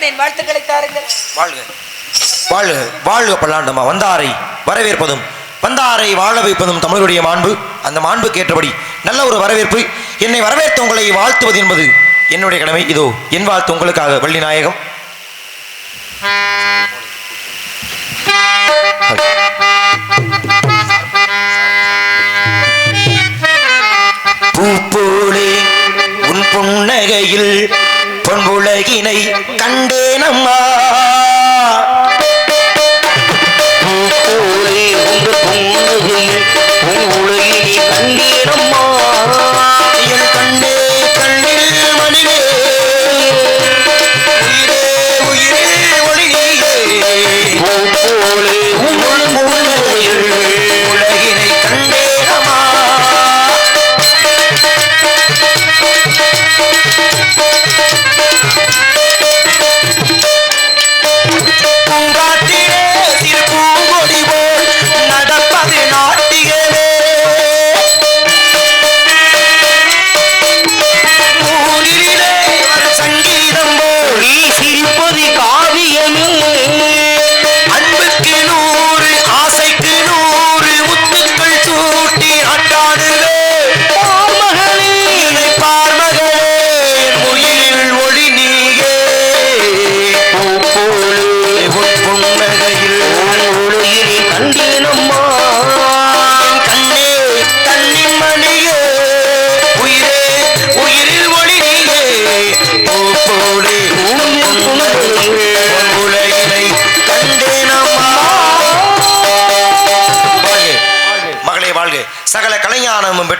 வருகிறேன் வாழ்த்துக்களை தாருங்கள். வாழ்க. வாழ்க. வாழ்க பல்லாண்டமா வந்தாரை வரவேற்பதும் வந்தாரை வாழ வைப்பதும் தமிழருடைய மாண்பு. அந்த மாண்பு கேட்டபடி நல்ல ஒரு வரவேற்பு. என்னை வரவேற்று உங்களை வாழ்த்துவது என்பது என்னுடைய கடமை. இதோ என் வாழ்த்து உங்களுக்காக வள்ளி நாயகம். பூப்போலே உன் புன்னகையில் பொன்புலகினை கண்டேனம்மா பூப்போலே உங்க புன்னகையில்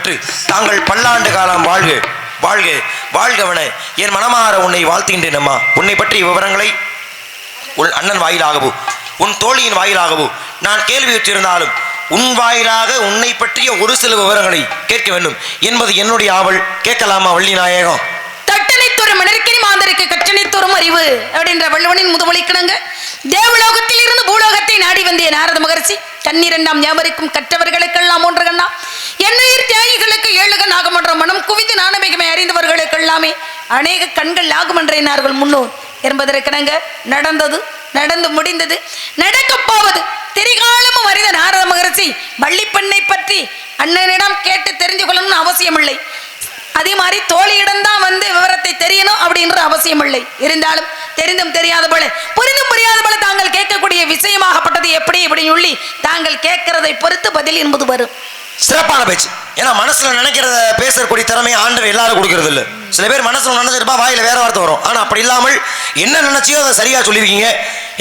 பெற்று தாங்கள் பல்லாண்டு காலம் வாழ்க வாழ்க வாழ்கவன. என் மனமாற உன்னை வாழ்த்துகின்றேன் அம்மா. உன்னை பற்றிய விவரங்களை உன் அண்ணன் வாயிலாகவோ உன் தோழியின் வாயிலாகவோ நான் கேள்வி வச்சிருந்தாலும் உன் வாயிலாக உன்னை பற்றிய ஒரு சில விவரங்களை கேட்க வேண்டும். என்பது என்னுடைய ஆவல். கேட்கலாமா வள்ளி நாயகம்? தட்டனைத்தோறும் மாந்தருக்கு கற்றனைத்தோறும் அறிவு அப்படின்ற வள்ளுவனின் முதுமொழிக்கிணங்க தேவலோகத்தில் இருந்து பூலோகத்தை நாடி வந்திய நாரத மகர்ஷி தன்னிரண்டாம் ஞாபகம் கற்றவர்களுக்கெல்லாம் ஒன்று கண்ணா. என்னுயிர் தியாகிகளுக்கு ஏழுகன் ஆகும் என்ற மனம் குவித்து நாணமிகமை அறிந்தவர்களுக்கெல்லாமே அநேக கண்கள் ஆகும் என்றார்கள் முன்னோர். என்பதற்கிணங்க நடந்தது நடந்து முடிந்தது நடக்கப் போவது. திரிகாலமும் அறிந்த நாரத மகர்ஷி வள்ளிப்பெண்ணை பற்றி அண்ணனிடம் கேட்டு தெரிந்து கொள்ளணும்னு அவசியமில்லை. அதே மாதிரி தோழியிடம் தான் வந்து விவரத்தை தெரியணும் அப்படின்ற அவசியம் இல்லை. இருந்தாலும் தெரிந்தும் தெரியாத போல புரிந்தும் புரியாத போல தாங்கள் கேட்கக்கூடிய விஷயமாகப்பட்டது எப்படி இப்படின்னு சொல்லி தாங்கள் கேட்கிறதை பொறுத்து பதில் என்பது வரும். சிறப்பான பேச்சு. ஏன்னா மனசில் நினைக்கிறத பேசக்கூடிய திறமையை ஆண்டவர் எல்லாரும் கொடுக்கறது இல்லை சில பேர் மனசில் நினைச்சிருப்பா வாயில் வேற வார்த்தை வரும். ஆனால் அப்படி இல்லாமல் என்ன நினைச்சியோ அதை சரியாக சொல்லியிருக்கீங்க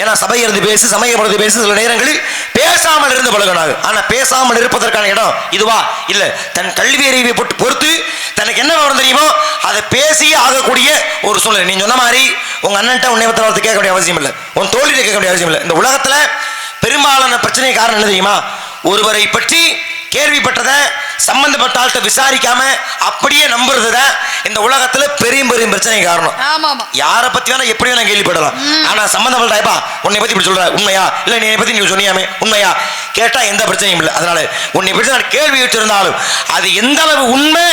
ஏன்னா சபையை இருந்து பேசு சமயப்படுத்தி பேசு சில நேரங்களில் பேசாமல் இருந்து பழகினாங்க. ஆனால் பேசாமல் இருப்பதற்கான இடம் இதுவா? இல்லை தன் கல்வி அறிவை போட்டு பொறுத்து தனக்கு என்ன வரும் தெரியுமோ அதை பேசி ஆகக்கூடிய ஒரு சூழ்நிலை. நீ சொன்ன மாதிரி உங்க அண்ணன்ட்ட உன்னை பத்திர வார்த்தை கேட்க வேண்டிய அவசியம் இல்லை. உன் தோழியில் கேட்க வேண்டிய அவசியம் இல்லை. இந்த உலகத்தில் பெரும்பாலான பிரச்சனை காரணம் என்ன தெரியுமா? ஒருவரை பற்றி கேள்விப்பட்டதை சம்பந்தப்பட்ட ஆள்கிட்ட விசாரிக்காம அப்படியே நம்புறது தான் இந்த உலகத்துல பெரும் பெரும் பிரச்சனை காரணம். யாரை பத்தி வேணா எப்படி வேணா கேள்விப்படலாம். ஆனா சம்பந்தப்பட்டாயப்பா உன்னை பத்தி இப்படி சொல்ற உண்மையா? இல்ல நீ பத்தி நீ சொன்னியாமே? உண்மையா? கேட்டா எந்த பிரச்சனையும் இல்லை. அதனால உன்னை பற்றி நான் கேள்வி வச்சிருந்தாலும் அது எந்த அளவு உண்மை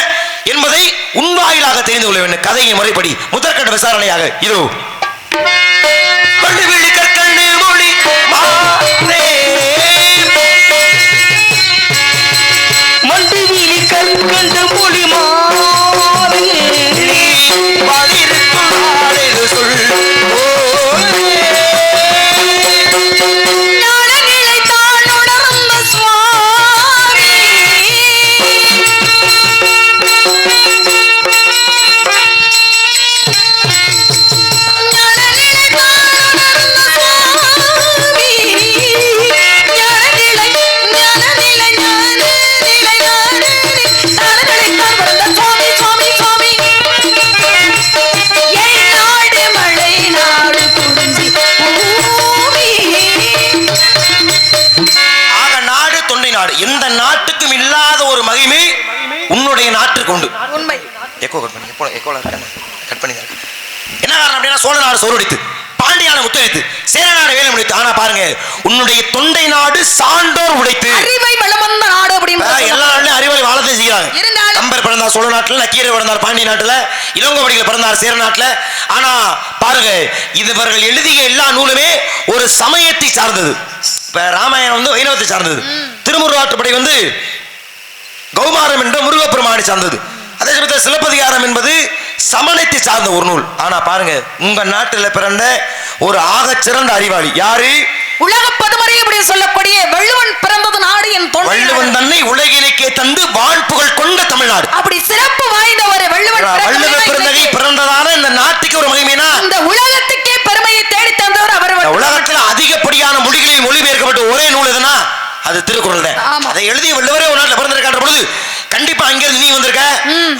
என்பதை உண்வாயிலாக தெரிந்து கொள்ள வேண்டும். கதையின் முறைப்படி முதற்கட்ட விசாரணையாக இதோ. கண்கள் மொழி மாறே வாழிருக்கும் உன்னுடைய நாட்டுக்கு உண்டு உண்மை. எக்கோ கட் பண்ணி. எப்போ எக்கோல கட் பண்ணி. என்ன காரணம் அப்படின்னா சோழ நாடு சோறுடித்து பாண்டிய பாண்டியான முத்தரித்து சேரநாடு வேலை முடித்து ஆனா பாருங்க உன்னுடைய தொண்டை நாடு சான்றோர் உடைத்து. அறிவை வளமந்த நாடு அப்படின்னு எல்லா. நாட்டிலும் அறிவாளி வாழத்தை செய்கிறாங்க. இருந்தாலும் கம்பர் பிறந்தார் சோழ நாட்டுல நக்கீரர் பிறந்தார் பாண்டிய நாட்டுல இளங்கோவடிகள் பிறந்தார் சேர நாட்டுல. ஆனா பாருங்க இவர்கள் எழுதிய எல்லா நூலுமே ஒரு சமயத்தை சார்ந்தது. இப்ப ராமாயணம் வந்து வைணவத்தை சார்ந்தது. திருமுருகாற்றுப்படை வந்து கௌமாரம் என்ற முருகப்பெருமானை சார்ந்தது அதே சமயத்தில் சிலப்பதிகாரம் என்பது சமணத்தை சார்ந்த ஒரு நூல் ஆனா பாருங்க உங்க நாட்டில் பிறந்த ஒரு ஆகச் சிறந்த அறிவாளி யாரு உலக பதுமறை அப்படின்னு சொல்லக்கூடிய வள்ளுவன் பிறந்தது நாடு என் தொண்டை வள்ளுவன். தன்னை உலகிலேக்கே தந்து வான்புகழ் கொண்ட தமிழ்நாடு அப்படி சிறப்பு வாய்ந்த ஒரு வள்ளுவன் வள்ளுவ பிறந்ததுன்னா பிறந்தகை பிறந்ததால இந்த நாட்டுக்கு ஒரு மகிமைனா இந்த உலகத்துக்கே பெருமையை தேடி தந்தவர் அவர். உலகத்துல அதிகப்படியான மொழிகளில் மொழிபெயர்க்கப்பட்ட ஒரே நூல் எதுனா அது திருக்குறள் தான். அதை எழுதிய வள்ளுவரே ஒரு நாட்டில் பிறந்திருக்கான்ற பொழுது கண்டிப்பா அங்கிருந்து நீ வந்திருக்க.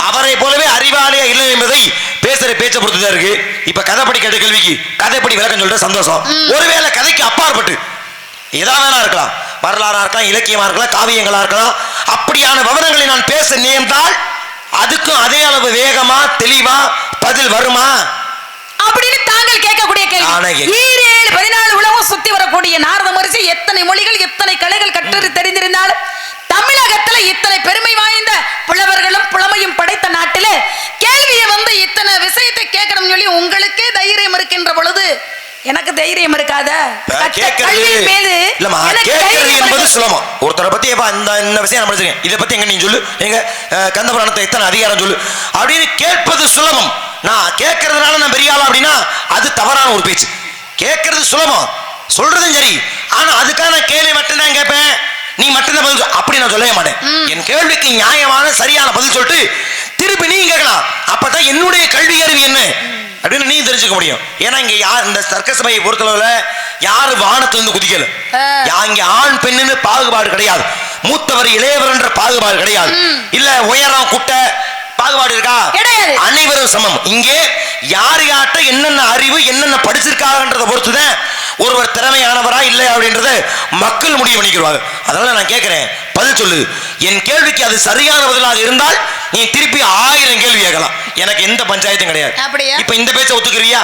அவரை போலவே அறிவாலய இல்லை என்பதை பேசுற பேச்ச பொறுத்து தான் இருக்கு. இப்ப கதைப்படி கேட்ட கேள்விக்கு கதைப்படி விளக்கம் சொல்ற சந்தோஷம். ஒருவேளை கதைக்கு அப்பாற்பட்டு ஏதா வேணா இருக்கலாம். வரலாறா இருக்கலாம் இலக்கியமா இருக்கலாம் காவியங்களா இருக்கலாம். அப்படியான விவரங்களை நான் பேச நேர்ந்தால் அதுக்கும் அதே அளவு வேகமா தெளிவா பதில் வருமா? அப்படின்னு தாங்கள் கேட்கக்கூடிய கேள்வி. ஈரேழு பதினாலு உலகம் சுத்தி வரக்கூடிய நாரத மரிசி எத்தனை மொழிகள் எத்தனை கலைகள் கற்று தெரிந்திருந்தாலும் தமிழகத்துல இத்தனை பெருமை வாய்ந்த புலவர்களும் புலமையும் படைத்த நாட்டில கேள்வியை வந்து இத்தனை விஷயத்தை கேட்கணும்னு சொல்லி உங்களுக்கே தைரியம் இருக்கின்ற பொழுது எனக்கு தைரியம் இருக்காத. இல்லம்மா கேட்கறது என்பது. சுலபம் ஒருத்தரை பத்தி எப்ப இந்த இந்த விஷயம் நான் படிச்சிருக்கேன் இதை பத்தி எங்க நீ சொல்லு. எங்க அஹ், கந்த புராணத்தை எத்தனை அதிகாரம் சொல்லு. அப்படின்னு கேட்பது சுலபம். நான் கேட்கறதுனால நான் பெரிய ஆளா அப்படின்னா அது தவறான ஒரு பேச்சு. கேட்கறது சுலபம். சொல்றதும் சரி. ஆனா அதுக்கான கேள்வி மட்டும்தான் கேட்பேன். நீ மட்டும்தான் பதில். அப்படி நான் சொல்லவே மாட்டேன். என் கேள்விக்கு நியாயமான சரியான பதில் சொல்லிட்டு திருப்பி நீ கேட்கலாம். அப்பதான் என்னுடைய கல்வி அறிவு என்ன? அப்படின்னு நீ தெரிஞ்சுக்க முடியும். ஏன்னா இங்க யார் இந்த சர்க்க சபையை பொறுத்தளவுல யாரு வானத்துல இருந்து குதிக்கல? இங்க ஆண் பெண்ணுன்னு பாகுபாடு கிடையாது. மூத்தவர் இளையவர் என்ற பாகுபாடு கிடையாது. இல்ல உயரம் குட்டை பாகுபாடு இருக்கா. அனைவரும் சமம். இங்கே யார் யார்ட்ட என்னென்ன அறிவு என்னென்ன படிச்சிருக்காங்கன்றத பொறுத்துதான் ஒருவர் திறமையானவரா இல்லை அப்படின்றத மக்கள் முடிவு பண்ணிக்கிறாங்க அதனால நான் கேட்கிறேன் பதில் சொல்லு. என் கேள்விக்கு அது சரியான பதிலாக இருந்தால் நீ திருப்பி ஆயிரம் கேள்வி கேட்கலாம். எனக்கு எந்த பஞ்சாயத்தும் கிடையாது. அப்படியா? இப்ப இந்த பேச்ச ஒத்துக்கிறியா?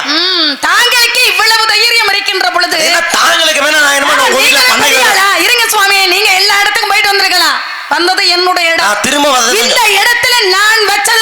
தாங்களுக்கு இவ்வளவு தைரியம் இருக்கின்ற பொழுது தாங்களுக்கு வேணா நான்? இருங்க சுவாமி நீங்க எல்லா இடத்துக்கும் போயிட்டு வந்திருக்கலாம். வந்தது என்னுடைய இடம். திரும்ப இந்த இடத்துல நான் வச்சதுதான்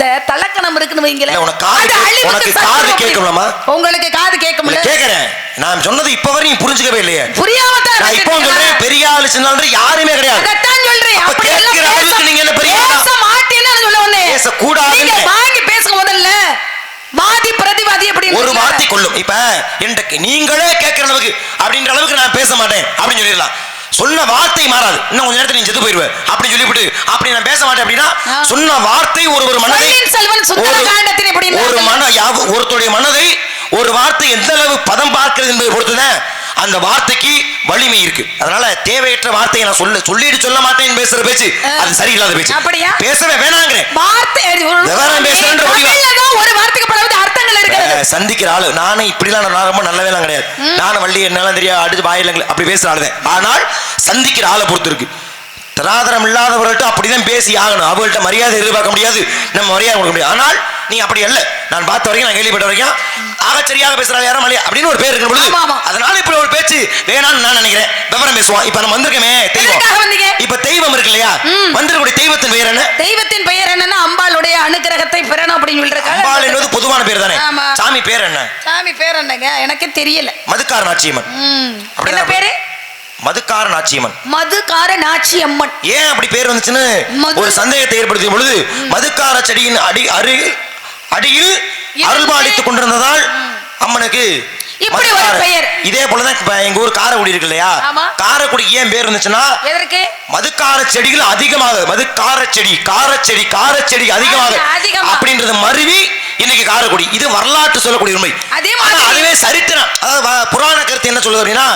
இந்த தலக்கணம் இருக்குன்னு வைங்களேன். இல்ல, உனக்கு காது அது கே- அழிவுக்கு உனக்கு சட்டம் காது அப்படி. கேட்கும்லம்மா? உங்களுக்கு காது இல்ல, கேட்கும்ல கேட்கிறேன். நான் சொன்னது இப்ப வரையும் புரிஞ்சுக்கவே இல்லையே. புரியாம தான் நான் இப்போ சொல்றேன் பெரிய ஆளு சின்ன யாருமே கிடையாது. அதைத்தான் சொல்றேன். அப்ப அப்படி எல்லாம் கேட்கிற பேச- அளவுக்கு நீங்க என்ன பெரிய? பேச மாட்டேன்னு சொல்ல வந்தேன். பேசக்கூடாதுன்னு. நீங்க வாங்கி பேசுங்க முதல்ல வாதி பிரதிவாதி அப்படின்னு ஒரு. வார்த்தை கொள்ளும். இப்ப என்கிட்ட நீங்களே கேட்கிற அளவுக்கு அப்படின்ற அளவுக்கு நான் பேச மாட்டேன். அப்படின்னு சொல்லிடலாம். சொன்ன வார்த்தை மாறாது இன்னும் கொஞ்ச நேரத்துல நீ செத்து போயிருவ அப்படி சொல்லிவிட்டு அப்படி நான் பேச மாட்டேன் அப்படின்னா. சொன்ன வார்த்தை ஒரு ஒரு மனதை ஒரு-? மன ஒருத்தருடைய மனதை ஒரு வார்த்தை எந்த அளவு பதம் பார்க்கிறது என்பதை பொறுத்துதான் அந்த வார்த்தைக்கு வலிமை இருக்கு. அதனால தேவையற்ற வார்த்தையை நான் சொல்ல. சொல்லிட்டு சொல்ல மாட்டேன் பேசுற பேச்சு. அது சரியில்லாத பேச்சு. அப்படியா? பேசவே வேணாங்கிறேன். வார்த்தை ஒரு- விவரம் பேசுறேன்ற வார்த்தைக்கு பலவது அர்த்தங்கள் இருக்கிறது. அஹ் சந்திக்கிற ஆளு. நானும் இப்படிலாம் நான் ரொம்ப நல்லவேலாம் கிடையாது. நானும் வள்ளி என்னாலும் தெரியாது அடிச்சு வாயிலங்க அப்படி பேசுற ஆளுதான். ஆனால் சந்திக்கிற ஆளை பொறுத்து இருக்கு. திராதரம் இல்லாதவர்கள்ட்ட அப்படிதான் பேசி ஆகணும். அவங்கள்ட்ட மரியாதை எதிர்பார்க்க முடியாது. நம்ம மரியாதை கொடுக்க முடியாது. ஆனால் நீ அப்படி அல்ல. நான் பார்த்த வரைக்கும் நான் கேள்விப்பட்ட வரைக்கும் ஆகச்சரியாக பேசுறாள் யாரும் மலையா அப்படின்னு ஒரு பேர் பொழுது ஆமா. அதனால இப்படி ஒரு பேசுவோம் இப்ப நம்ம வந்திருக்கோமே தெய்வம்? இப்ப தெய்வம் இருக்கு இல்லையா? வந்திருக்கக்கூடிய தெய்வத்தின் பேர் என்ன? தெய்வத்தின் பெயர் என்னன்னா அம்பாளுடைய அனுகிரகத்தை பெறணும் அப்படின்னு சொல்லிருக்காங்க அம்பாள் என்பது பொதுவான பேர் தானே. சாமி பேர் என்ன? சாமி பேர் என்னங்க? எனக்கு தெரியல. மதுக்கார நாச்சியம்மன். என்ன பேரு? மதுக்கார நாச்சியம்மன். மதுகார நாச்சி அம்மன் ஏன் அப்படி பேர் வந்துச்சுன்னு? ஒரு சந்தேகத்தை ஏற்படுத்திய பொழுது மதுக்கார செடியின் அடி அருகில் அடியில் அருள்பாலித்துக் கொண்டிருந்ததால் அம்மனுக்கு இப்படி ஒரு பெயர். இதே போலதான் எங்க ஊர் காரைக்குடி இருக்கு இல்லையா? ஆமா. காரைக்குடிக்கு ஏன் பேர் இருந்துச்சுன்னா எதற்கு? மதுக்கார செடிகள் அதிகமாக மதுக்கார செடி காரச்செடி காரச்செடி அதிகமாக ஆ, அதிகமா. அப்படின்றது மருவி இன்னைக்கு காரைக்குடி. இது வரலாற்று சொல்லக்கூடிய உண்மை. அதுவே சரித்திரம். அதாவது புராண கருத்து என்ன சொல்லுது அப்படின்னா?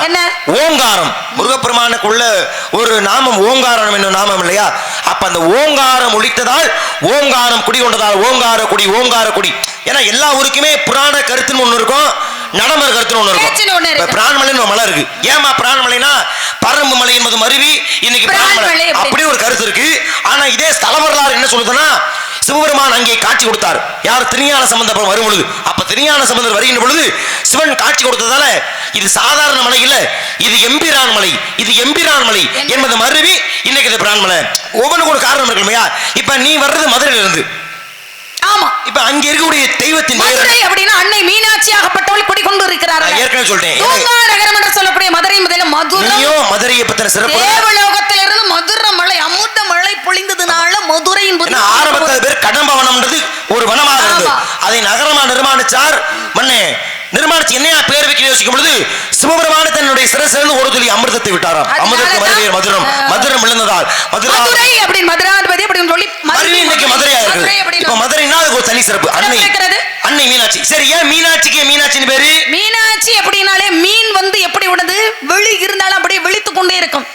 ஓங்காரம். முருகப்பெருமானுக்குள்ள ஒரு நாமம் ஓங்காரம் என்னும் நாமம் இல்லையா? அப்ப அந்த ஓங்காரம் ஒழித்ததால் ஓங்காரம் குடி கொண்டதால் ஓங்கார குடி ஓங்கார குடி. ஏன்னா எல்லா ஊருக்குமே புராண கருத்துன்னு ஒண்ணு இருக்கும். நடமர் கருத்துன்னு ஒண்ணு பேச்சுன்னு ஒண்ணு இருக்கும் இருக்கு. இப்ப பிரான்மலைன்னு ஒரு மலை இருக்கு. ஏமா பிரான்மலைனா பரம்பு மலை என்பது மருவி இன்னைக்கு பிரான்மலை. அப்படி. ஒரு கருத்து இருக்கு. ஆனா இதே ஸ்தல வரலாறு என்ன சொல்லுதுன்னா சிவபெருமான் அங்கே காட்சி கொடுத்தார். யார் திருஞான சம்பந்தர் வரும் பொழுது அப்ப திருஞான சம்பந்தர் வருகின்ற பொழுது சிவன் காட்சி கொடுத்ததால இது சாதாரண மலை இல்ல. இது எம்பிரான் மலை. இது எம்பிரான் மலை என்பது மருவி இன்னைக்கு இது பிரான் மலை ஒவ்வொன்றுக்கும் ஒரு காரணம் இருக்கு இல்லையா? இப்ப நீ வர்றது மதுரையில இருந்து ஆமா. இப்ப அங்க இருக்கக்கூடிய தெய்வத்தின் பெயர். மதுரை அப்படின்னா அன்னை மீனாட்சி ஆகப்பட்டவள் குடிக்கொண்டு இருக்கிறார்கள். நான் ஏற்கனவே சொல்லிட்டேன். தூங்கா நகரம் என்று சொல்லக்கூடிய மதுரை முதல்ல மதுரை. நீயும் மதுரையை பத்தின சிறப்பு. தேவலோகத்திலிருந்து மதுரை மலை அமுத மழை பொழிந்ததுனால மதுரை என்பது ஏன்னா ஆரம்பத்துல பேர் கடம்பவனம்ன்றது ஒரு வனமாக இருந்தது. அதை நகரமா நிர்மாணிச்சார் மண்ணே நிர்மாணிச்சு என்னையா பேர் வைக்க யோசிக்கும் பொழுது சிவபெருமான தன்னுடைய சிறசிலிருந்து ஒரு துளி அமிர்தத்தை விட்டாராம். அமிர்தத்தை மறுபெயர் மதுரம். மதுரம் விழுந்ததால் மதுரா மதுரை அப்படின்னு மதுராதிபதி அப்படின்னு சொல்லி மறுபடியும் இன்னைக்கு மதுரையா மதுரை இருக்குது இப்ப மதுரைனா அதுக்கு ஒரு தனி சிறப்பு. அன்னை? அன்னை மீனாட்சி. சரி ஏன் மீனாட்சிக்கு மீனாட்சின்னு பேரு? மீனாட்சி அப்படின்னாலே மீன் வந்து எப்படி விடுது வெளி இருந்தாலும் அப்படியே விழித்து கொண்டே இருக்கும்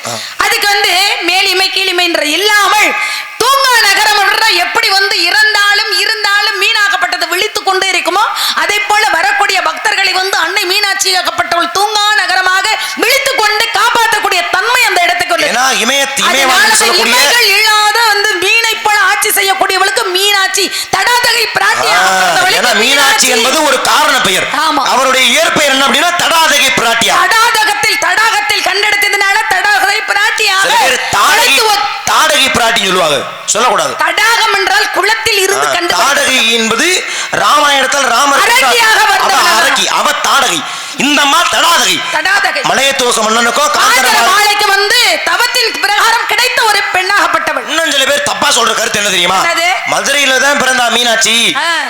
அதுக்கு வந்து மேலிமை கீழிமைன்ற இல்லாமல் தூங்கா நகரம் அப்படின்னா எப்படி வந்து இறந்தாலும் இருந்தாலும் மீனாகப்பட்டது விழித்து கொண்டே இருக்குமோ அதே போல வரக்கூடிய பக்தர்களை வந்து அன்னை மீனாட்சி ஆகப்பட்டவள் தூங்கா நகரமாக விழித்து கொண்டு காப்பாற்றக்கூடிய தன்மை அந்த இடத்துக்கு உள்ளது. ஏன்னா இமயத் அதனால இமயவான் தான் சொல்லக்கூடிய இமைகள் இல்லாத வந்து மீனை போல ஆட்சி செய்யக்கூடியவளுக்கு மீனாட்சி தடாதகை பிராட்டி ஆ, ஆகப்பட்டவளுக்கு ஏன்னா மீனாட்சி என்பது ஒரு காரண பெயர் ஆமா. அவருடைய இயற்பெயர் என்ன அப்படின்னா தடாதகை பிராட்டியா தடாகத்தில் தடாகத்தில் கண்டெடுத்ததுனால தடாகத்தை பிராட்டியாக சில பேர் தாடகை அழைத்துவ- தாடகை பிராட்டின்னு சொல்லுவாங்க சொல்லக்கூடாது. தடாகம் என்றால் குளத்தில் இருந்து கண்டு தாடகை என்பது ராமாயணத்தில் ராமர். அரக்கி அவ தாடகை. இந்த அம்மா தடாதகை. தடாதகை மலையத்தோச மன்னனுக்கோ மாலைக்கு வந்து தவத்தின் பிரகாரம் கிடைத்த ஒரு பெண்ணாகப்பட்டவள். இன்னும் சில பேர் தப்பா சொல்ற கருத்து என்ன தெரியுமா? மதுரையில தான் பிறந்தா மீனாட்சி.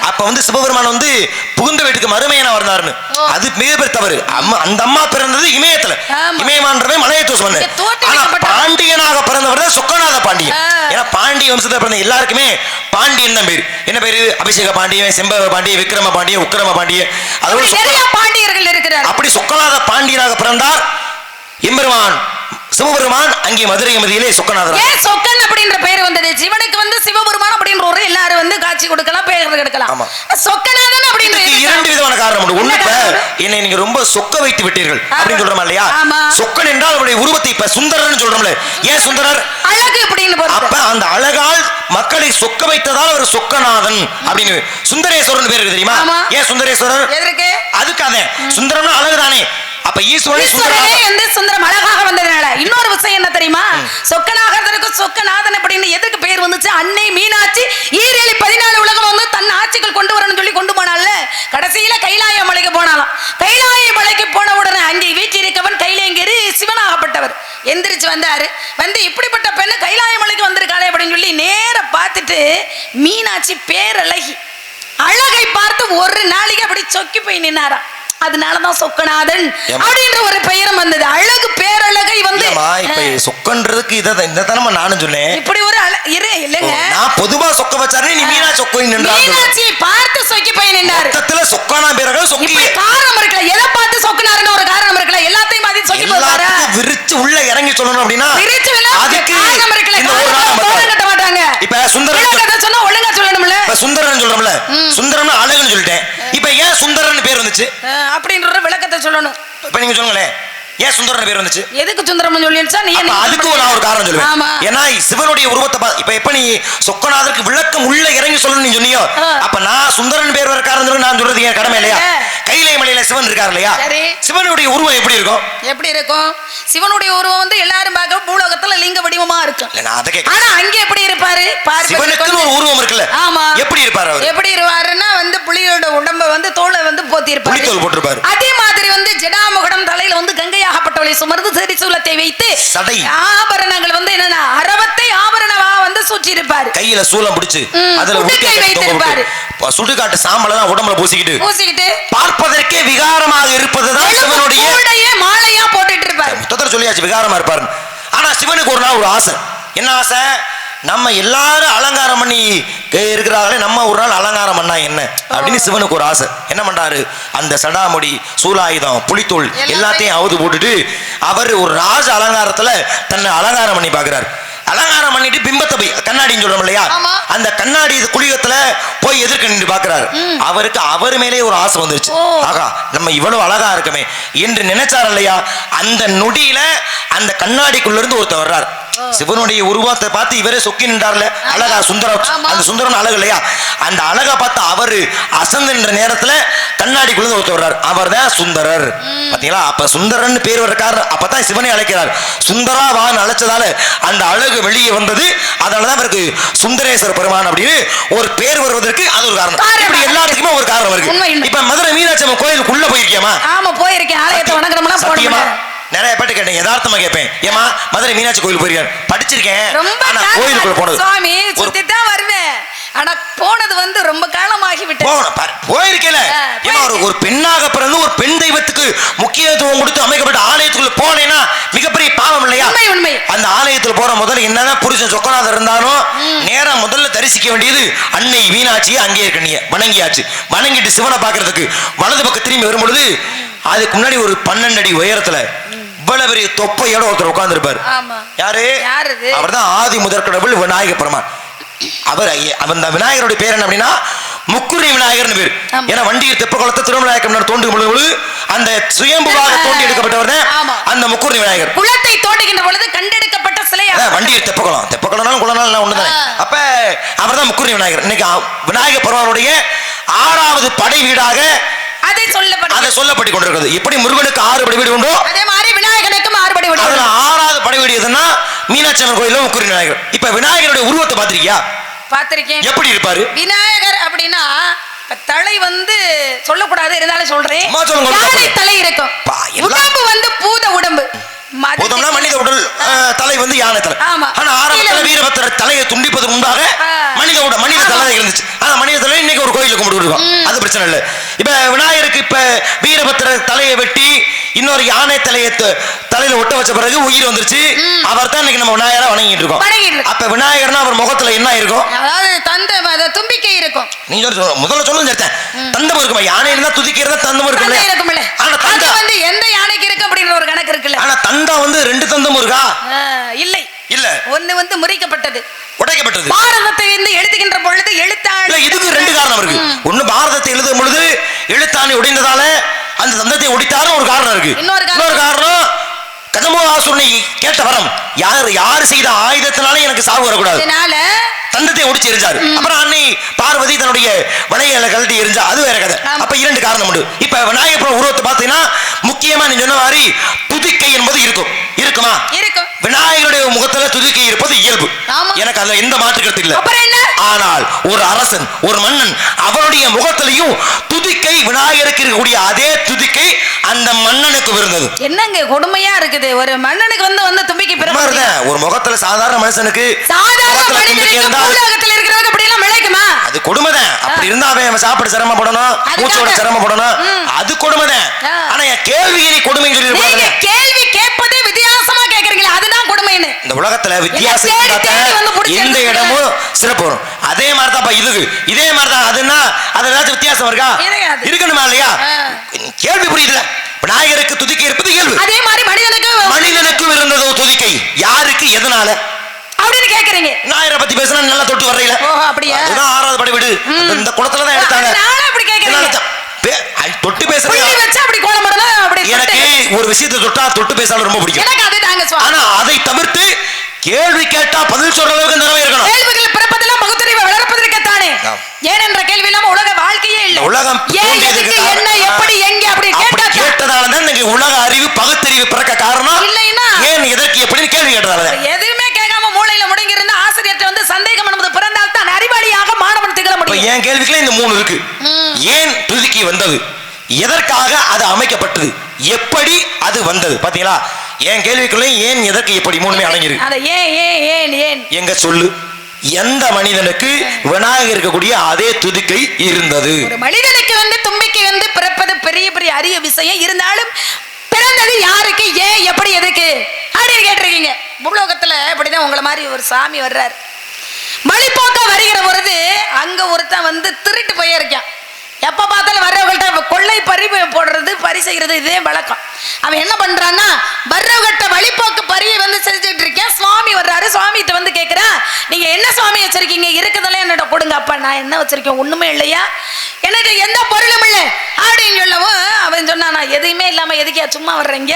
அப்ப வந்து சிவபெருமான் வந்து புகுந்த வீட்டுக்கு மருமையனா வந்தாருன்னு. அது மிக பெரிய தவறு. அந்த அம்மா பிறந்தது இமயத்துல. ஆமா. இமயமான்றவன் மலையத்தோச மன்னன். பாண்டியனாக பிறந்தவர் தான் சொக்கநாத பாண்டியன். ஏன்னா பாண்டிய வம்சத்துல பிறந்த எல்லாருக்குமே பாண்டியன் தான் பேரு. என்ன பேரு? அபிஷேக பாண்டியன் செம்பக பாண்டியன் விக்ரம பாண்டியன் உக்கிரம பாண்டியன். நிறைய பாண்டியர்கள் இருக்கிறார் அப்படி சொக்கநாத பாண்டியனாக பிறந்தார். எம்பெருமான் சிவபெருமான் அங்கே மதுரை மதியிலே சொக்கநாதர் சொக்கன் அப்படின்ற பெயர் வந்தது? சிவனுக்கு வந்து சிவபெருமான் அப்படின்ற ஒரு எல்லாரும் வந்து காட்சி கொடுக்கலாம் பெயர் எடுக்கலாம். சொக்கநாதன் அப்படின்ற? இரண்டு விதமான காரணம் உண்டு. ஒண்ணு என்ன இப்ப காரணம்? என்னை நீங்க ரொம்ப சொக்க வைத்து விட்டீர்கள். அப்படின்னு சொல்றோமா இல்லையா. சொக்கன் என்றால் அவருடைய உருவத்தை இப்ப சுந்தரர்னு சொல்றோம்ல. ஏன் சுந்தரர்? அழகு அப்படின்னு அப்ப அந்த அழகால் மக்களை சொக்க வைத்ததால் அவர் சொக்கநாதன் அப்படின்னு. சுந்தரேஸ்வரன் பேர் தெரியுமா. ஏன் சுந்தரேஸ்வரர்? அதுக்காக. சுந்தரம்னா அழகுதானே. அப்ப ஈஸ்வரனை ஈஸ்வரனே வந்து சுந்தரம் அழகாக வந்ததுனால? இன்னொரு விஷயம் என்ன தெரியுமா? சொக்கநாகரனுக்கு சொக்கநாதன் அப்படின்னு எதுக்கு பெயர் வந்துச்சு? அன்னை மீனாட்சி ஈரேழு பதினாலு உலகம் வந்து தன் ஆட்சிக்குள் கொண்டு வரணும்னு சொல்லி கொண்டு போனால கடைசியில கைலாய மலைக்கு போனாலாம் கைலாய மலைக்கு போன உடனே அங்கே வீற்றிருக்கவன் கைலேங்கிரி சிவனாகப்பட்டவர். எந்திரிச்சு வந்தாரு. வந்து இப்படிப்பட்ட பெண்ணு கைலாய மலைக்கு வந்திருக்காளே அப்படின்னு சொல்லி நேர பார்த்துட்டு மீனாட்சி பேரழகி. அழகை பார்த்து ஒரு நாளைக்கு அப்படி சொக்கி போய் நின்னாராம். அதனாலதான் சொக்கநாதன்? அப்படின்ற ஒரு பெயரும் வந்தது. அழகு பேரழகை வந்து இப்ப சொக்கன்றதுக்கு இதை இந்த தானமா நானும் சொன்னேன்? இப்படி ஒரு இரு இல்லைங்க. நான் பொதுவா சொக்க வச்சாரு நீ மீனா சொக்கோய். மீனாட்சியை பார்த்து சொக்கி போய் நின்றாரு. மொத்தத்துல சொக்கானா பேரக சொக்கி. காரணம் இருக்குல்ல எதை பார்த்து சொக்கினாருன்னு ஒரு காரணம் இருக்குல்ல எல்லாத்தையும் பார்த்து சொக்கி போறாரு விரிச்சு உள்ள இறங்கி சொல்லணும் அப்படின்னா விரிச்சு அதுக்கு காரணம் இந்த ஒரு நாள். தோரணம் கட்ட மாட்டாங்க. இப்ப சுந்தரன் விளக்கத்தை சொன்னா ஒழுங்கா சொல்லணும்ல. இப்ப சுந்தரன் சொல்றோம்ல. சுந்தரன் அழகுன்னு சொல்லிட்டேன். இப்ப ஏன் சுந்தரன் பேர் வந்துச்சு? அப்படின்ற விளக்கத்தை சொல்லணும். இப்ப நீங்க சொல்லுங்களேன். ஏன் சுந்தரன் பேர் வந்துச்சு? எதுக்கு சுந்தரம் சொல்லிடுச்சா நீ அதுக்கு நான் ஒரு காரணம் சொல்லுவேன். ஏன்னா சிவனுடைய உருவத்தை இப்ப எப்ப நீ சொக்கநாதருக்கு விளக்கம் உள்ள இறங்கி சொல்லணும் நீ சொன்னியோ. அப்ப நான் சுந்தரன் பேர் வர காரணம் நான் சொல்றது என் கடமை இல்லையா? இல்ல. கைலை மலையில சிவன் இருக்காரு இல்லையா. சிவனுடைய உருவம் எப்படி இருக்கும்? எப்படி இருக்கும்? சிவனுடைய உருவம் வந்து எல்லாரும் பார்க்க பூலோகத்துல லிங்க வடிவமா இருக்கும். இல்ல நான் அதை கேட்க ஆனா அங்க எப்படி இருப்பாரு? சிவனுக்குன்னு ஒரு உருவம் இருக்குல்ல. ஆமா. எப்படி இருப்பாரு அவர்? எப்படி இருவாருன்னா வந்து புலியோட உடம்ப வந்து தோலை வந்து போத்தி புலித்தோல் போட்டிருப்பாரு. அதே மாதிரி வந்து ஜடாமுகடம் தலையில வந்து கங்கையாகப்பட்டவளை சுமர்ந்து திரிசூலத்தை வைத்து சடை. ஆபரணங்கள் வந்து என்னன்னா அரவத்தை ஆபரணமா வந்து சுற்றி இருப்பாரு கையில சூலம் பிடிச்சு அதுல உடுக்கை வைத்திருப்பாரு. சுடுகாட்டு சாம்பலாம் உடம்புல பூசிக்கிட்டு பூசிக்கிட்டு பார்ப்பதற்கே விகாரமாக இருப்பதுதான் சிவனுடைய மாலையா போட்டுட்டு இருப்பாரு. சொல்லியாச்சு விகாரமா இருப்பாரு ஆனா சிவனுக்கு ஒரு நாள் ஒரு ஆசை. என்ன ஆசை? நம்ம எல்லாரும் அலங்காரம் பண்ணி இருக்கிறாங்களே நம்ம ஒரு நாள் அலங்காரம் பண்ணா என்ன? அப்படின்னு சிவனுக்கு ஒரு ஆசை. என்ன பண்றாரு? அந்த சடாமுடி சூலாயுதம் எல்லாம் எல்லாத்தையும் அவுது போட்டுட்டு அவர் ஒரு ராஜ அலங்காரத்துல தன்னை அலங்காரம் பண்ணி பார்க்கிறார். அலங்காரம் பண்ணிட்டு பிம்பத்தை போய் கண்ணாடின்னு சொல்றோம் இல்லையா. அந்த கண்ணாடி குளிகத்துல போய் எதிர்க்க நின்று பார்க்கிறாரு. அவருக்கு அவர் மேலே ஒரு ஆசை வந்துருச்சு. ஆகா நம்ம இவ்வளவு அழகா இருக்கமே. என்று நினைச்சார் இல்லையா? அந்த நொடியில அந்த கண்ணாடிக்குள்ள இருந்து ஒருத்தர் வர்றார். சிவனுடைய உருவத்தை பார்த்து இவரே சொக்கி நின்றார்ல. அழகா சுந்தரம். அந்த சுந்தரம் அழகு இல்லையா? அந்த அழகா பார்த்து அவரு அசந்து நின்ற நேரத்துல கண்ணாடிக்குள்ள ஒருத்தர் வர்றார். அவர் தான் சுந்தரர் பாத்தீங்களா? அப்ப சுந்தரன் பேர் வர்றக்காரர் அப்பதான் சிவனை அழைக்கிறார். சுந்தரா வான்னு அழைச்சதால அந்த அழகு வெளியே வந்தது. அதனாலதான் அவருக்கு சுந்தரேஸ்வர பெருமான் அப்படின்னு ஒரு பேர் வருவதற்கு அது ஒரு காரணம். இப்படி எல்லாத்துக்குமே ஒரு காரணம் இருக்கு. இப்ப மதுரை மீனாட்சி அம்மன் கோயிலுக்குள்ள போயிருக்கியமா? ஆமா போயிருக்கேன். ஆலயத்தை வணங்குறோம்னா சத்தியமா? நிறைய பேட்டு கேட்டேன் யதார்த்தமா கேட்பேன். ஏமா மதுரை மீனாட்சி கோயில் போயிருக்கேன் படிச்சிருக்கேன். ஆனா காலம் கோயிலுக்குள்ள. போனது சுவாமி சுத்தி தான் வருவேன். ஆனா போனது வந்து ரொம்ப போகணும் பாரு, போயிருக்கேல. ஏமா ஒரு ஒரு பெண்ணாக பிறந்து ஒரு பெண் தெய்வத்துக்கு முக்கியத்துவம் கொடுத்து அமைக்கப்பட்ட ஆலயத்துக்குள்ள போனேன்னா மிகப்பெரிய பாவம் இல்லையா? உண்மை. அந்த ஆலயத்துல போற முதல்ல என்னதான் புருஷன் சொக்கநாதர் இருந்தாலும் நேரா முதல்ல தரிசிக்க வேண்டியது அன்னை மீனாட்சியை அங்கே இருக்க நீ வணங்கியாச்சு. வணங்கிட்டு சிவனை பார்க்கிறதுக்கு வலது பக்கம் திரும்பி வரும்பொழுது அதுக்கு முன்னாடி ஒரு பன்னெண்டு அடி உயரத்துல இவ்வளவு பெரிய தொப்பையோட ஒருத்தர் உட்கார்ந்திருப்பாரு. யாரு? இது? அவர்தான் ஆதி முதற்கடவுள் விநாயக பெருமான். அவர் அவர் அந்த விநாயகருடைய பேர் என்ன அப்படின்னா முக்குரி விநாயகர்னு பேர். ஏன்னா வண்டியில் தெப்ப குளத்தை திருமலாயக்கம் தோண்டி பொழுது அந்த சுயம்புவாக தோண்டி எடுக்கப்பட்டவர் தான். அந்த முக்குரி விநாயகர். குளத்தை தோண்டுகின்ற பொழுது கண்டெடுக்கப்பட்ட சிலையா வண்டியில் தெப்பக்குளம் தெப்பக்குளம்னாலும் குளம்னாலும் ஒண்ணுதானே. ஆ. அப்ப அவர்தான் முக்குரி விநாயகர். இன்னைக்கு விநாயக பெருமானுடைய ஆறாவது படை வீடாக அதை சொல்லப்பட்ட அதை சொல்லப்பட்டு கொண்டிருக்கிறது. எப்படி முருகனுக்கு ஆறு படை வீடு உண்டோ விநாயகனுக்கும் ஆறுபடி அதுல ஆறாவது படை வீடு எதுன்னா மீனாட்சி அம்மன் கோயிலும் விநாயகர் இப்ப விநாயகருடைய உருவத்தை பாத்திருக்கியா பார்த்திருக்கேன். எப்படி இருப்பாரு? விநாயகர் அப்படின்னா இப்ப தலை வந்து சொல்லக்கூடாது இருந்தாலும் சொல்றேன். யானை. தலை இருக்கும்? உடம்பு வந்து பூத உடம்பு. பூதம்னா மனித உடல் தலை வந்து யானை தலை. ஆமா. ஆனா ஆரம்பத்துல வீரபத்திர தலையை துண்டிப்பதற்கு முன்பாக. மனித உடல் மனித. தலை இருந்துச்சு. ஆனா மனித தலை இன்னைக்கு ஒரு கோயிலுக்கு கும்பிட்டு அது பிரச்சனை இல்ல. இப்ப விநாயகருக்கு இப்ப வீரபத்திர தலையை வெட்டி இன்னொரு யானை தலையை தலையில ஒட்ட வச்ச பிறகு உயிர் வந்துருச்சு. அவர் தான் இன்னைக்கு நம்ம விநாயகரா வணங்கிட்டு இருக்கோம். அப்ப விநாயகர்னா அவர் முகத்துல என்ன இருக்கும்? அதாவது தந்த தும்பிக்கை இருக்கும். நீங்க முதல்ல சொல்லுங்க சேர்த்தேன் தந்தம் இருக்குமா? யானை இருந்தா துதிக்கி இருந்தா தந்தம் இருக்கும் தந்தை? இருக்கும்ல. ஆனா அது தந்தம் வந்து எந்த யானைக்கு இருக்கு அப்படின்ற ஒரு கணக்கு இருக்குல்ல. ஆனா தந்தா வந்து ரெண்டு தந்தம் இருக்கா? இல்லை. இல்ல. ஒண்ணு வந்து முறிக்கப்பட்டது. உடைக்கப்பட்டது. பாரதத்தை வந்து எழுதுகின்ற பொழுது எழுத்தாள் இல்ல இதுக்கு ரெண்டு காரணம் இருக்கு. ஒண்ணு பாரதத்தை எழுதும் பொழுது எழுத்தாணி உடைந்ததால அந்த தந்தத்தை ஒடித்தாலும் ஒரு காரணம் இருக்கு இன்னொரு காரணம். காரணம் கதமோகாசுரனை கேட்ட வரம் யார் யார் செய்த ஆயுதத்தினால எனக்கு சாவு வரக்கூடாது தந்தத்தை ஒடிச்சு எரிஞ்சாரு அப்புறம் அன்னை பார்வதி தன்னுடைய வளையல கழட்டி எரிஞ்சா அது வேற கதை. அப்ப இரண்டு காரணம் உண்டு. இப்ப விநாயகர் பெருமான் உருவத்தை பார்த்தீங்கன்னா முக்கியமா நீ சொன்ன மாதிரி துதிக்கை என்பது இருக்கும். இருக்குமா? இருக்கும். விநாயகருடைய முகத்துல துதிக்கை இருப்பது இயல்பு. எனக்கு அதுல எந்த மாற்று கருத்து இல்ல. ஆனால் ஒரு அரசன் ஒரு மன்னன் அவனுடைய முகத்திலையும் துதிக்கை விநாயகருக்கு இருக்கக்கூடிய அதே துதிக்கை அந்த மன்னனுக்கு இருந்தது என்னங்க கொடுமையா இருக்குது? ஒரு மன்னனுக்கு வந்து வந்து தும்பிக்கை. ஒரு முகத்துல சாதாரண மனுஷனுக்கு சாதாரண பூலோகத்தில் இருக்கிறவங்க அப்படி எல்லாம் மிளைக்குமா அது கொடுமைதான். அப்படி இருந்தா அவன் அவன் சாப்பிட சிரமப்படணும் மூச்சோட. அது கொடுமைதான். ஆனா என் கேள்வியை நீ கொடுமைன்னு நீங்க சொல்லி கேள்வி கேட்பதே வித்தியாசமா கேக்குறீங்களா அதுதான் கொடுமைன்னு. இந்த உலகத்துல வித்தியாசம் எந்த. இடமும் சிறப்பு வரும். அதே மாதிரி தான் இது இதே மாதிரி தான் அதுன்னா அது ஏதாச்சும் வித்தியாசம் இருக்கா. இருக்கணுமா இல்லையா. கேள்வி புரியுதுல விநாயகருக்கு துதிக்கை இருப்பது இயல்பு அதே மாதிரி மனிதனுக்கு மனிதனுக்கும் இருந்தது துதிக்கை. யாருக்கு எதனால? அப்படின்னு கேக்குறீங்க. விநாயகரை பத்தி பேசினா நல்லா தொட்டு வர்றீங்களா? ஓ அப்படியா? அதுதான் ஆறாவது படி விடு. இந்த குளத்துல தான் எடுத்தாங்க. அப்படி கேக்குறீங்க. தொட்டு பேசுறது வச்சு அப்படி கோலம் போடணும் அப்படி எனக்கு. ஒரு விஷயத்தை தொட்டா தொட்டு பேசாலும் ரொம்ப பிடிக்கும். எனக்கு அது தாங்க ஆனா அதை தவிர்த்து கேள்வி கேட்டா பதில் சொல்ற அளவுக்கு நிலைமை இருக்கணும். கேள்விகள் பிறப்பதெல்லாம் பகுத்தறிவு வளர்ப்பதற்குத்தானே. ஏன் என்ற கேள்வி இல்லாம உலக வாழ்க்கையே இல்ல. உலகம் ஏன் என்ன. எப்படி எங்க அப்படி கேட்டா. கேட்டதால தான் உலக அறிவு பகுத்தறிவு பிறக்க காரணம். இல்லைன்னா? ஏன் எதற்கு எப்படின்னு கேள்வி கேட்டதால தான். எதுவுமே கேட்காம மூளையில முடங்கி இருந்த ஆசிரியர்கிட்ட வந்து சந்தேகம் என்பது பிறந்தால் தான் அறிவாளியாக மாணவன் திகழ இப்ப முடியும் என் கேள்விக்குள்ள இந்த மூணு இருக்கு. ஏன் துதுக்கி வந்தது? எதற்காக அது அமைக்கப்பட்டது? எப்படி அது வந்தது? பாத்தீங்களா? என் கேள்விக்குள்ள ஏன் எதற்கு எப்படி மூணுமே அடங்கியிருக்கு? எங்க சொல்லு? எந்த மனிதனுக்கு விநாயகர் இருக்கக்கூடிய அதே துதிக்கை இருந்தது? மனிதனுக்கு வந்து தும்பிக்கை வந்து பிறப்பது பெரிய பெரிய அரிய விஷயம். இருந்தாலும் பிறந்தது யாருக்கு? ஏன்? எப்படி எதுக்கு? அப்படின்னு கேட்டிருக்கீங்க. பூலோகத்துல இப்படிதான் உங்களை மாதிரி ஒரு சாமி வர்றாரு. வழிபோக்க வருகிற பொழுது அங்க ஒருத்தன் வந்து திருட்டு போயிருக்கான் எப்ப பார்த்தாலும் வர்றவங்கள்ட்ட கொள்ளை பறி போடுறது பறி செய்யறது இதே வழக்கம். அவன் என்ன பண்றான்னா வர்றவங்கள்ட்ட வழிபோக்கு பறியை வந்து செஞ்சுட்டு இருக்கேன். சுவாமி வர்றாரு. சுவாமிகிட்ட வந்து கேட்குறேன் நீங்க என்ன சுவாமி வச்சிருக்கீங்க? இருக்குதெல்லாம் என்னோட கொடுங்க. அப்பா நான் என்ன வச்சிருக்கேன்? ஒண்ணுமே இல்லையா? என்கிட்ட எந்த பொருளும் இல்லை. அப்படின்னு சொல்லவும் அவன் சொன்னா நான் எதுவுமே இல்லாம எதுக்கே சும்மா வர்றீங்க?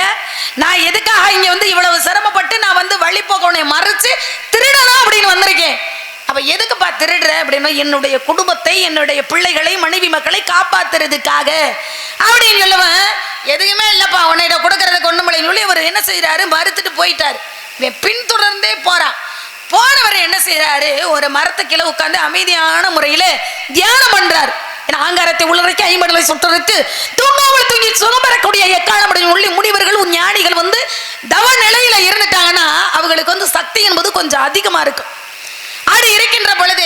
நான் எதுக்காக இங்க வந்து இவ்வளவு சிரமப்பட்டு நான் வந்து வழிபோக்கவனை மறைச்சு திருடணும் அப்படின்னு வந்திருக்கேன். அப்ப எதுக்குப்பா திருடுற அப்படின்னா என்னுடைய குடும்பத்தை என்னுடைய பிள்ளைகளை மனைவி மக்களை காப்பாத்துறதுக்காக. அப்படின்னு சொல்லுவேன். எதுவுமே இல்லைப்பா உன்னிட கொடுக்கறதுக்கு ஒன்றும் இல்லை. சொல்லி அவர் என்ன செய்கிறாரு மறுத்துட்டு போயிட்டாரு. இவன் பின்தொடர்ந்தே போகிறான் போனவர் என்ன செய்கிறாரு ஒரு மரத்து கீழே அமைதியான முறையில் தியானம் பண்ணுறார் ஆங்காரத்தை உள்ளறைக்கு ஐம்படலை சுற்றறுத்து தூங்காமல் தூங்கி சுகம் பெறக்கூடிய எக்காலமுடைய உள்ளி முனிவர்கள் உன் ஞானிகள் வந்து தவ நிலையில இருந்துட்டாங்கன்னா அவங்களுக்கு வந்து சக்தி என்பது கொஞ்சம் அதிகமா இருக்கும். அப்படி இருக்கின்ற பொழுது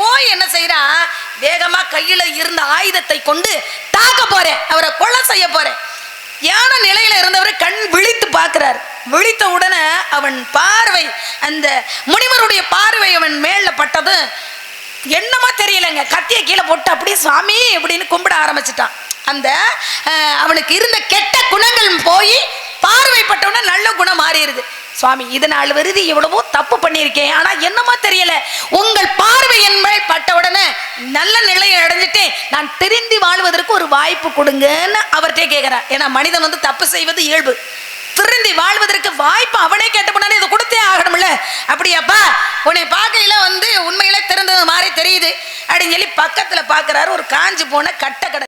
போய் என்ன செய்யறான் வேகமா கையில இருந்த ஆயுதத்தை கொண்டு தாக்க போறேன். அவரை கொலை செய்ய போறேன். யான நிலையில இருந்தவர் கண் விழித்து பார்க்கிறார். விழித்த உடனே அவன் பார்வை அந்த முனிவருடைய பார்வை அவன் மேல பட்டது. என்னமா தெரியலங்க. கத்திய கீழே போட்டு அப்படியே சுவாமி அப்படின்னு கும்பிட ஆரம்பிச்சிட்டான். அந்த அவனுக்கு இருந்த கெட்ட குணங்கள் போய் பார்வைப்பட்டவுடனே நல்ல குணம் மாறிடுது. சுவாமி இது நாள் வருது எவ்வளவோ தப்பு பண்ணியிருக்கேன். ஆனா என்னமா தெரியல. உங்கள் பார்வை என் மேல் பட்ட உடனே நல்ல நிலையை அடைஞ்சிட்டேன். நான் திருந்தி வாழ்வதற்கு ஒரு வாய்ப்பு கொடுங்கன்னு அவர்கிட்ட கேட்கிறார் ஏன்னா மனிதன் வந்து தப்பு செய்வது இயல்பு. திருந்தி வாழ்வதற்கு வாய்ப்பு அவனே கேட்ட முன்னாடி இதை கொடுத்தே ஆகணும்ல. அப்படியாப்பா உன்னை பார்க்கையில வந்து உண்மையிலே திறந்தது மாதிரி தெரியுது. அப்படின்னு சொல்லி பக்கத்துல பார்க்கறாரு ஒரு காஞ்சி போன கட்ட கடை